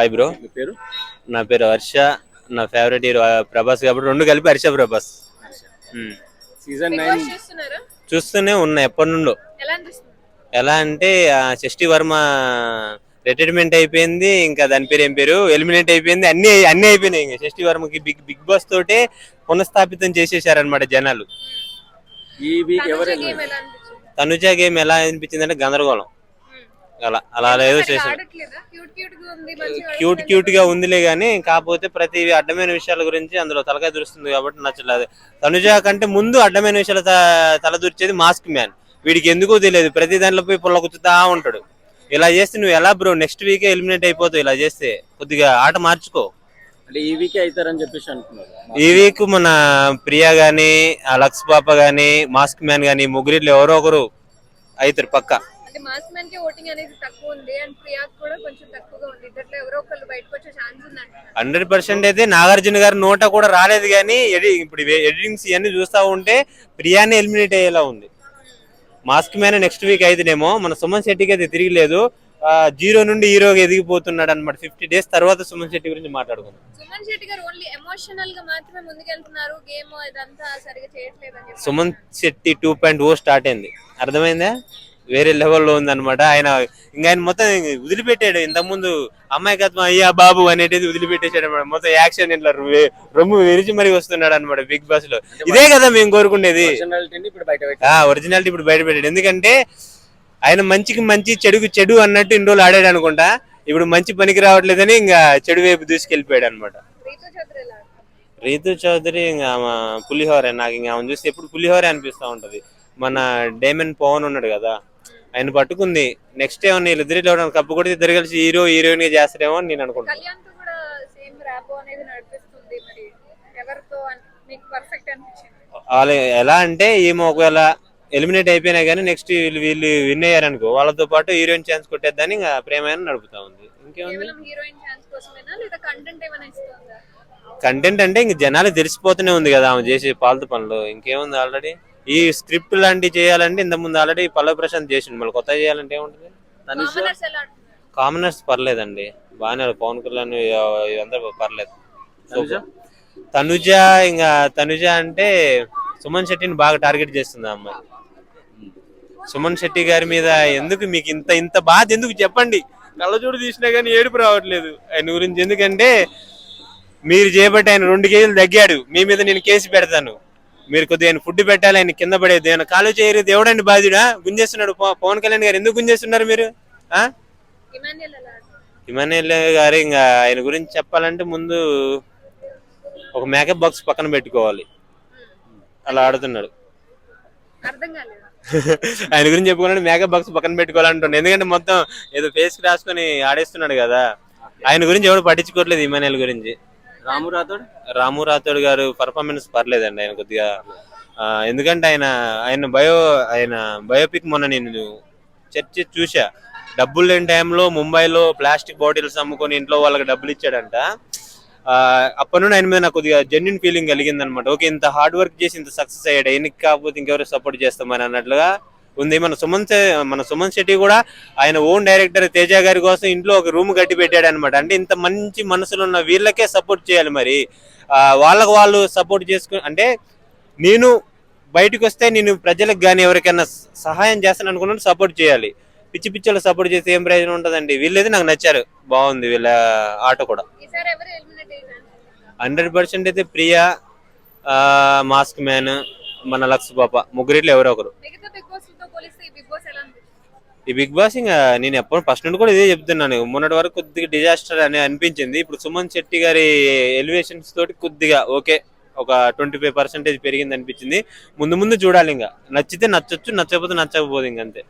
Hi bro పేరు? నా పేరు హర్ష. నా ఫేవరెట్ హీరో ప్రభాస్ కాబట్టి రెండు కలిపి హర్ష ప్రభాస్. సీజన్ నైన్ చూస్తూనే ఉన్నా ఎప్పటి నుండో. ఎలా అంటే ఆ, షష్ఠి వర్మ రిటైర్మెంట్ అయిపోయింది ఇంకా దాని పేరు ఏం పేరు? ఎలిమినేట్ అయిపోయింది అన్ని అన్ని అయిపోయినాయి ఇంకా. షష్ఠి వర్మకి బిగ్ బిగ్ బాస్ తోటే పునఃస్థాపితం చేసేసారనమాట జనాలు. ఈ వీక్ ఎవరు తనుజ గేమ్ ఎలా అనిపించింది? తనుజ గేమ్ ఎలా అనిపించింది అంటే గందరగోళం. అలా అలా చేశారు ఆడట్లేదా? క్యూట్ క్యూట్గా ఉంది మంచిగా క్యూట్ ఆడుతుంది. క్యూట్గా ఉందిలే గానీ కాకపోతే ప్రతి అడ్డమైన విషయాల గురించి అందులో తలకాయ దురుస్తుంది కాబట్టి నచ్చలేదు. తనుజ కంటే ముందు అడ్డమైన విషయాల త- తల దూర్చేది మాస్క్ మ్యాన్. వీడికి ఎందుకో తెలియదు. ప్రతి దాంట్లో పోయి పుల్ల కుచ్చుతా ఉంటాడు. ఇలా చేస్తే నువ్వు ఎలా బ్రో? నెక్స్ట్ వీకే ఎలిమినేట్ అయిపోతావు ఇలా చేస్తే. కొద్దిగా ఆట మార్చుకో. అంటే ఈ వీక్ అవుతారని చెప్పేసి అనుకున్నారు ఈ వీక్ మన ప్రియా గాని ఆ లక్స్ పాప గాని మాస్క్ మ్యాన్ గాని ముగ్గురిలో ఎవరో ఒకరు అవుతారు పక్క. అంటే మాస్ మ్యాన్కి ఓటింగ్ అనేది తక్కువ ఉంది అండ్ ప్రియాకి కూడా కొంచెం తక్కువగా ఉంది. ఇద్దట్లో ఎవరో ఒకళ్ళు బయటకు వచ్చే ఛాన్స్ ఉందంట. హండ్రెడ్ పర్సెంట్ అయితే నాగార్జున గారి నోట కూడా రాలేదు కానీ ఎడి ఇప్పుడు ఎడిటింగ్స్ ఇవన్నీ చూస్తా ఉంటే ప్రియాని ఎలిమినేట్ అయ్యేలా ఉంది. మాస్క్ మ్యాన్ నెక్స్ట్ వీక్ అయితేనేమో మన సుమన్ శెట్టికి అయితే తిరిగి లేదు. జీరో నుండి హీరోగా ఎదిగిపోతున్నాడు అనమాట ఫిఫ్టీ డేస్ తర్వాత సుమన్ శెట్టి గురించి మాట్లాడుకుందాం. సుమన్ శెట్టి గారు ఓన్లీ ఎమోషనల్గా మాత్రమే ముందుకెళ్తున్నారు. గేమ్ ఇదంతా సరిగా చేయట్లేదు అని చెప్పి. Suman Shetty two point O start అయింది. అర్థమైందా? వేరే లెవెల్లో ఉందన్నమాట. ఆయన ఇంకా ఆయన మొత్తం వదిలిపెట్టాడు. ఇంతకుముందు అమ్మాయికత్వం అయ్యా బాబు అనేది వదిలిపెట్టేశాడు అనమాట మొత్తం యాక్షన్ ఇట్లా రొమ్ము విరిచి మరీ వస్తున్నాడు అనమాట బిగ్ బాస్లో. ఇదే కదా మేము కోరుకునేది. పర్సనాలిటీని ఇప్పుడు బయట ఆ పెట్టారు ఒరిజినాలిటీ ఇప్పుడు బయట పెట్టాడు. ఎందుకంటే ఆయన మంచికి మంచి చెడుకు చెడు అన్నట్టు ఇన్ని రోజులు ఆడాడు అనుకుంటా. ఇప్పుడు మంచి పనికి రావట్లేదని ఇంకా చెడు వైపు దూసుకెళ్ళిపోయాడు అనమాట రీతు చౌదరి ఇంకా పులిహోర నాకు ఇంకా ఆమె చూస్తే ఎప్పుడు పులిహోర అనిపిస్తా ఉంటది. మన డేమన్ పవన్ ఉన్నాడు కదా. ఆయన పట్టుకుంది. నెక్స్ట్ ఏమన్నా వీళ్ళిద్దరిలో ఎవరైనా కప్పు కొడితే ఇద్దరు కలిసి హీరో హీరోయిన్గా చేస్తారేమో అని నేను అనుకుంటున్నాను వాళ్ళు ఎలా అంటే ఈమె ఒకవేళ ఎలిమినేట్ అయిపోయినా కానీ నెక్స్ట్ వీళ్ళు వీళ్ళు విన్ అయ్యారనుకో వాళ్ళతో పాటు హీరోయిన్ ఛాన్స్ కొట్టేద్దని ఇంకా ప్రేమైన నడుపుతా ఉంది. ఇంకేముంది? కంటెంట్ అంటే ఇంక జనాలు తెలిసిపోతూనే ఉంది కదా ఆమె చేసే పాలతు పనులు. ఇంకేముంది ఆల్రెడీ ఈ స్క్రిప్ట్ లాంటివి చేయాలంటే ఇంత ముందు ఆల్రెడీ పల్లవి ప్రశాంత్ చేసిండు. మళ్ళీ కొత్త చేయాలంటే ఏముంటుంది? కామనర్స్ పర్లేదండి. బాగానే. పవన్ కళ్యాణ్ ఇవ- ఇవంతా పర్లేదు. తనుజ తనుజ ఇంకా తనుజ అంటే సుమన్ శెట్టిని బాగా టార్గెట్ చేస్తుంది ఆ అమ్మాయి. సుమన్ శెట్టి గారి మీద ఎందుకు మీకు ఇంత ఇంత బాధ ఎందుకు చెప్పండి? కళ్ళజోడు తీసినా కానీ ఏడుపు రావట్లేదు. ఆయన గురించి ఎందుకంటే మీరు చేయబట్టి ఆయన రెండు కేజీలు తగ్గాడు. మీ మీద నేను కేసు పెడతాను. మీరు కొద్దిగా ఆయన ఫుడ్ పెట్టాలి ఆయన కింద పడేది. ఆయన కాలు చేయరు దేవుడండి బాధ్యుడా? గుంజేస్తున్నాడు. పవ- పవన్ కళ్యాణ్ గారు ఎందుకు గుంజేస్తున్నారు మీరు? ఇమానుయల్ గారు ఇంకా ఆయన గురించి చెప్పాలంటే ముందు ఒక మేకప్ బాక్స్ పక్కన పెట్టుకోవాలి. అలా ఆడుతున్నాడు. ఆయన గురించి చెప్పుకోవాలంటే మేకప్ బాక్స్ పక్కన పెట్టుకోవాలంటున్నాడు ఎందుకంటే మొత్తం ఏదో ఫేస్ రాసుకొని ఆడేస్తున్నాడు కదా. ఆయన గురించి ఎవరు పట్టించుకోవట్లేదు ఇమానుయల్ గురించి. రాము రాథోడ్? రాము రాథోడ్ గారు పర్ఫార్మెన్స్ పర్లేదండి ఆయన కొద్దిగా ఎందుకంటే ఆయన ఆయన బయో ఆయన బయోపిక్ మొన్న నేను చర్చి చూసా డబ్బులు లేని టైంలో ముంబైలో ప్లాస్టిక్ బాటిల్స్ అమ్ముకొని ఇంట్లో వాళ్ళకి డబ్బులు ఇచ్చాడంట. ఆ, అప్పటి నుండి ఆయన మీద నాకు కొద్దిగా జెన్యున్ ఫీలింగ్ కలిగింది అనమాట ఓకే ఇంత హార్డ్ వర్క్ చేసి ఇంత సక్సెస్ అయ్యాడు. ఆయనకి కాకపోతే ఇంకెవరు సపోర్ట్ చేస్తామని అన్నట్లుగా ఉంది. మన సుమన్ మన సుమన్ శెట్టి కూడా ఆయన ఓన్ డైరెక్టర్ తేజ గారి కోసం ఇంట్లో ఒక రూమ్ కట్టి పెట్టాడు అనమాట అంటే ఇంత మంచి మనసులో ఉన్న వీళ్ళకే సపోర్ట్ చేయాలి మరి. వాళ్ళకు వాళ్ళు సపోర్ట్ చేసుకుని అంటే నేను బయటకు వస్తే నేను ప్రజలకు కానీ ఎవరికైనా సహాయం చేస్తాను అనుకున్నట్టు సపోర్ట్ చేయాలి. పిచ్చి పిచ్చలు సపోర్ట్ చేస్తే ఏం ప్రయోజనం ఉంటుందండి? వీళ్ళైతే నాకు నచ్చారు. బాగుంది వీళ్ళ ఆట కూడా. హండ్రెడ్ పర్సెంట్ అయితే ప్రియా మాస్క్ మ్యాన్ మన లక్స్ పాప ముగ్గురిట్లో ఎవరో ఒకరు. ఈ బిగ్ బాస్ ఇంకా నేను ఎప్పుడు ఫస్ట్ నుండి కూడా ఇదే చెప్తున్నాను. మొన్నటి వరకు కొద్దిగా డిజాస్టర్ అని అనిపించింది. ఇప్పుడు సుమన్ శెట్టి గారి ఎలివేషన్స్ తోటి కొద్దిగా ఓకే ఒక ట్వంటీ ఫైవ్ పర్సెంటేజ్ పెరిగింది అనిపించింది. ముందు ముందు చూడాలి ఇంకా. నచ్చితే నచ్చొచ్చు నచ్చకపోతే నచ్చకపోదు ఇంకంతే